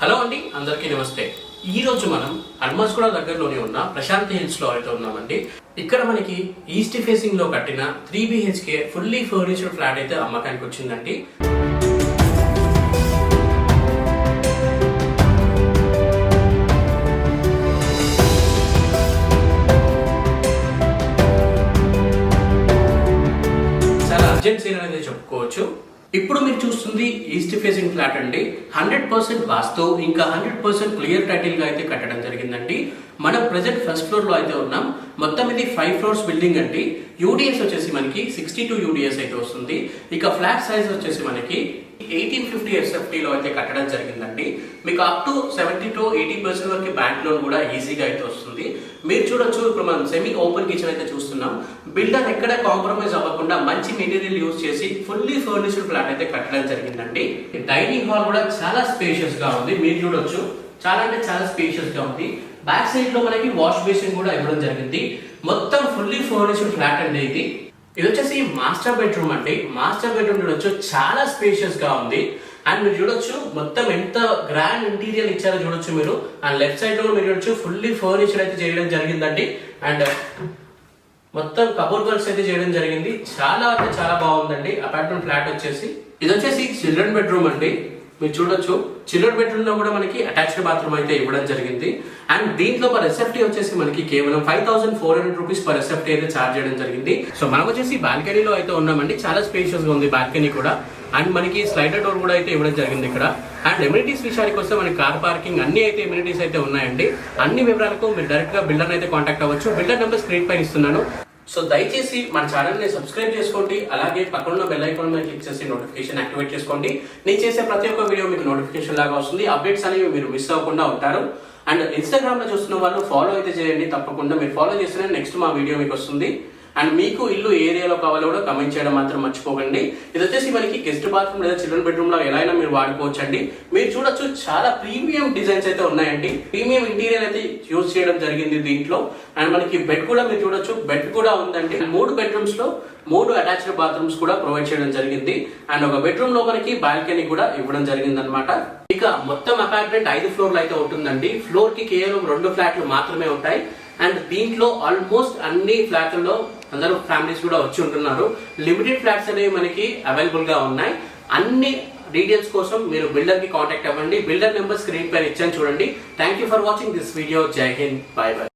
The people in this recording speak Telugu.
హలో అండి అందరికీ నమస్తే. ఈ రోజు మనం కూడా దగ్గరలోనే ఉన్న ప్రశాంత్ హిల్స్లో అయితే ఉన్నామండి. ఇక్కడ మనకి ఈస్ట్ ఫేసింగ్లో కట్టిన three BHK fully furniture flat అయితే అమ్మకానికి వచ్చిందండి. చాలా అర్జెంట్ సీన్ అనేది చెప్పుకోవచ్చు. ఇప్పుడు మీరు చూస్తుంది ఈస్ట్ ఫేసింగ్ ఫ్లాట్ అండి. హండ్రెడ్ పర్సెంట్ వాస్తు ఇంకా హండ్రెడ్ పర్సెంట్ క్లియర్ టైటిల్గా అయితే కట్టడం జరిగిందండి. మనం ప్రజెంట్ ఫస్ట్ ఫ్లోర్లో అయితే ఉన్నాం. మొత్తం ఇది ఫైవ్ ఫ్లోర్స్ బిల్డింగ్ అండి. యూడిఎస్ వచ్చేసి మనకి సిక్స్టీ టూ యూడిఎస్ అయితే వస్తుంది. ఇక ఫ్లాట్ సైజ్ వచ్చేసి మనకి ఎయిటీన్ ఫిఫ్టీ ఎస్ఎఫ్టీలో అయితే కట్టడం జరిగిందండి. మీకు up to seventy to eighty percent వరకు బ్యాంక్ లోన్ కూడా ఈజీగా అయితే వస్తుంది. మీరు చూడొచ్చు ఇప్పుడు మనం సెమీ ఓపెన్ కిచెన్ అయితే చూస్తున్నాం. బిల్డర్ ఎక్కడ కాంప్రమైజ్ అవ్వకుండా మంచి మెటీరియల్ యూజ్ చేసి ఫుల్లీ ఫర్నిష్డ్ ఫ్లాట్ అయితే కట్టడం జరిగిందండి. డైనింగ్ హాల్ కూడా చాలా స్పేషియస్గా ఉంది. మీరు చూడొచ్చు చాలా అంటే చాలా స్పేషియస్గా ఉంది. బ్యాక్ సైడ్లో మనకి వాష్ బేసిన్ కూడా ఇవ్వడం జరిగింది. మొత్తం ఫుల్లీ ఫర్నిష్డ్ ఫ్లాట్ అండి ఇది. ఇది వచ్చేసి మాస్టర్ బెడ్రూమ్ అండి. మాస్టర్ బెడ్రూమ్ చూడొచ్చు చాలా స్పేషియస్గా ఉంది. అండ్ మీరు చూడొచ్చు మొత్తం ఎంత గ్రాండ్ ఇంటీరియర్ ఇచ్చారో చూడొచ్చు మీరు. అండ్ లెఫ్ట్ సైడ్లో మీరు చూడొచ్చు ఫుల్లీ ఫర్నిచర్ అయితే చేయడం జరిగిందండి. అండ్ మొత్తం కబోర్డ్ వర్క్స్ అయితే చేయడం జరిగింది. చాలా అంటే చాలా బాగుందండి. అపార్ట్మెంట్ ఫ్లాట్ వచ్చేసి. ఇది వచ్చేసి చిల్డ్రన్ బెడ్రూమ్ అండి. మీరు చూడొచ్చు. చిల్డ్రన్ బెడ్రూమ్లో కూడా మనకి అటాచ్డ్ బాత్రూమ్ అయితే ఇవ్వడం జరిగింది. అండ్ దీంట్లో పర్ ఎస్ఎఫ్టీ వచ్చేసి మనకి కేవలం five thousand four hundred rupees per SFT అయితే చార్జ్ చేయడం జరిగింది. సో మనం వచ్చేసి బాల్కనీలో అయితే ఉన్నామండి. చాలా స్పేషియస్గా ఉంది బాల్కనీ కూడా. అండ్ మనకి స్లైడర్ డోర్ కూడా అయితే ఇవ్వడం జరిగింది ఇక్కడ. అండ్ ఎమ్యూనిటీస్ విషయానికి వస్తే మనకి కార్ పార్కింగ్ అన్ని అయితే ఎమ్యూనిటీస్ అయితే ఉన్నాయండి. అన్ని వివరాలకు మీరు డైరెక్ట్గా బిల్డర్ అయితే కాంటాక్ట్ అవ్వచ్చు. బిల్డర్ నెంబర్ స్క్రీన్ పైన ఇస్తున్నాను. సో దయచేసి మన ఛానల్ని సబ్స్క్రైబ్ చేసుకోండి. అలాగే పక్కన బెల్ ఐకాన్ మీద క్లిక్ చేసి నోటిఫికేషన్ యాక్టివేట్ చేసుకోండి. నేను చేసే ప్రతి ఒక్క వీడియో మీకు నోటిఫికేషన్ లాగా వస్తుంది. అప్డేట్స్ అనేవి మీరు మిస్ అవ్వకుండా ఉంటారు. అండ్ ఇన్స్టాగ్రామ్లో చూస్తున్న వాళ్ళు ఫాలో అయితే చేయండి. తప్పకుండా మీరు ఫాలో చేస్తేనే నెక్స్ట్ మా వీడియో మీకు వస్తుంది. అండ్ మీకు ఇల్లు ఏరియాలో కావాలో కూడా కమెంట్ చేయడం మాత్రం మర్చిపోకండి. ఇది వచ్చేసి మనకి గెస్ట్ బాత్రూమ్ లేదా చిల్డ్రన్ బెడ్రూమ్లో ఎలా అయినా మీరు వాడుకోవచ్చు అండి మీరు చూడొచ్చు చాలా ప్రీమియం డిజైన్స్ అయితే ఉన్నాయండి. ప్రీమియం ఇంటీరియర్ అయితే యూజ్ చేయడం జరిగింది దీంట్లో. అండ్ మనకి బెడ్ కూడా మీరు చూడొచ్చు. బెడ్ కూడా ఉందండి. మూడు బెడ్రూమ్స్లో మూడు అటాచ్డ్ బాత్రూమ్స్ కూడా ప్రొవైడ్ చేయడం జరిగింది. అండ్ ఒక బెడ్రూమ్లో మనకి బాల్కనీ కూడా ఇవ్వడం జరిగింది అనమాట ఇక మొత్తం అపార్ట్మెంట్ ఐదు ఫ్లోర్లు అయితే ఉంటుందండి. ఫ్లోర్కి కేవలం రెండు ఫ్లాట్లు మాత్రమే ఉంటాయి. అండ్ దీంట్లో ఆల్మోస్ట్ అన్ని ఫ్లాట్లలో అందరూ ఫ్యామిలీస్ కూడా వచ్చి ఉంటున్నారు. లిమిటెడ్ ఫ్లాట్స్ అనేవి మనకి అవైలబుల్గా ఉన్నాయి. అన్ని డీటెయిల్స్ కోసం మీరు బిల్డర్కి కాంటాక్ట్ అవ్వండి. బిల్డర్ నెంబర్ స్క్రీన్ పైన ఇచ్చాను చూడండి. Thank you for watching this video జై హింద్ బై బై